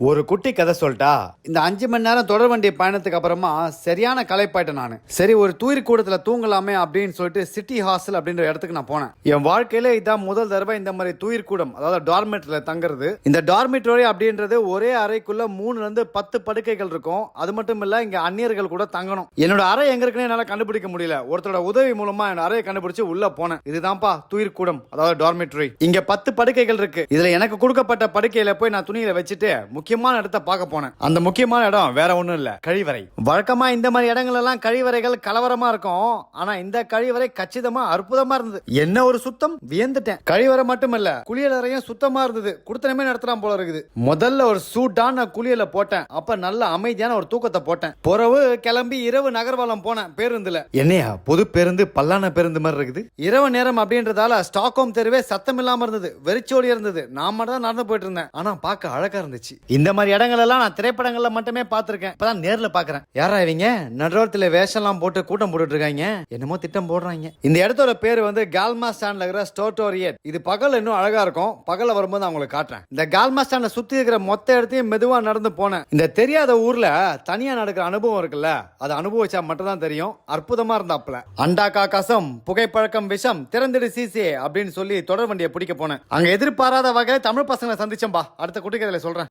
ஒரு குட்டி கதை சொல்லிட்டா? இந்த அஞ்சு மணி நேரம் தொடர் வண்டி பயணத்துக்கு அப்புறமா சரியான களைப்பாயிட்டேன் நான். சரி ஒரு தூரி கூடத்துல தூங்கலாமே அப்படின்னு சொல்லிட்டு சிட்டி ஹாஸ்டல் அப்படின்ற இடத்துக்கு நான் போனேன். என் வாழ்க்கையில இதான் முதல் தடவை இந்த மாதிரி தூயிர் கூடம் அதாவது டார்மெட்ல தங்குறது. இந்த டார்மெட்ரோரி அப்படின்றது ஒரே அறைக்குள்ள மூணுல இருந்து பத்து படுக்கைகள் இருக்கும். அது மட்டும் இல்ல இங்க அந்நியர்கள் கூட தங்கணும். என்னோட அறை எங்க இருக்குன்னு என்னால கண்டுபிடிக்க முடியல. ஒருத்தரோட உதவி மூலமா என்னோட அறையை கண்டுபிடிச்சு உள்ள போனேன். இதுதான்ப்பா தூயிர் கூடம் அதாவது டார்மெட்ரி இங்க பத்து படுக்கைகள் இருக்கு. இதுல எனக்கு கொடுக்கப்பட்ட படுக்கையில போய் நான் துணியில வச்சுட்டு முக்கியமான இடத்த பார்க்க போனேன். அந்த முக்கியமான இடம் வேற ஒன்றும் இல்லை. கழிவறை. வழக்கமா இந்த மாதிரி இடங்கள் எல்லாம் கழிவறைகள் கலவரமா இருக்கும். ஆனா இந்த கழிவறை கச்சிதமா அற்புதமா இருந்தது. என்ன ஒரு சுத்தம்? வியந்துட்டேன். கழிவறை மட்டுமல்ல குளியலறையும் சுத்தமா இருந்தது. குடுத்தனமே நடத்தலாம் போல இருக்குது. முதல்ல ஒரு சூட்டான குளியல போட்டேன். அப்ப நல்ல அமைதியான ஒரு தூக்கத்தை போட்டேன். பிறகு கிளம்பி இரவு நகர்வலம் போனேன். பேருந்துல. என்னையா? பொது பேருந்து பல்லான பேருந்து மாதிரி இருக்குது? இரவு நேரம் அப்படின்றதால ஸ்டாக்ஹோம் தெருவே சத்தம் இல்லாம இருந்தது. வெறிச்சோடி இருந்தது. நான் மட்டும் தான் நடந்து போயிட்டு இருந்தேன். ஆனா பார்க்க அழகா இருந்துச்சு. இந்த மாதிரி இடங்களெல்லாம் நான் திரைப்படங்கள்ல மட்டுமே பார்த்துருக்கேன். இப்பதான் நேர்ல பாக்குறேன். யாரா இவங்க? நடுரோரத்துல வேஷம்லாம் போட்டு கூட்டம் போட்டுட்டு இருக்காங்க என்னமோ திட்டம் போடுறாங்க. இந்த இடத்தோட பேர் வந்து கால்மா ஸ்டாண்ட்ல இருக்கிற ஸ்டோட்டோரியட். இது பகல் இன்னும் அழகா இருக்கும். பகல வரும்போது நான் உங்களுக்கு காட்டுறேன். இந்த கால்மா ஸ்டாண்ட சுத்தி இருக்கிற மொத்த இடத்தையும் மெதுவா நடந்து போனேன். இந்த தெரியாத ஊர்ல தனியா நடக்கிற அனுபவம் இருக்குல்ல அதை அனுபவிச்சா மட்டும் தான் தெரியும். அற்புதமா இருந்தாப்ல அண்டாக்கா கசம் புகைப்பழக்கம் விஷம் திறந்துடு சிசி அப்படின்னு சொல்லி தொடர் வண்டியை பிடிக்க போனேன். அங்க எதிர்பாராத வகையில் தமிழ் பசங்களை சந்திச்சம்பா அடுத்த குட்டிக்கதையில சொல்றேன்.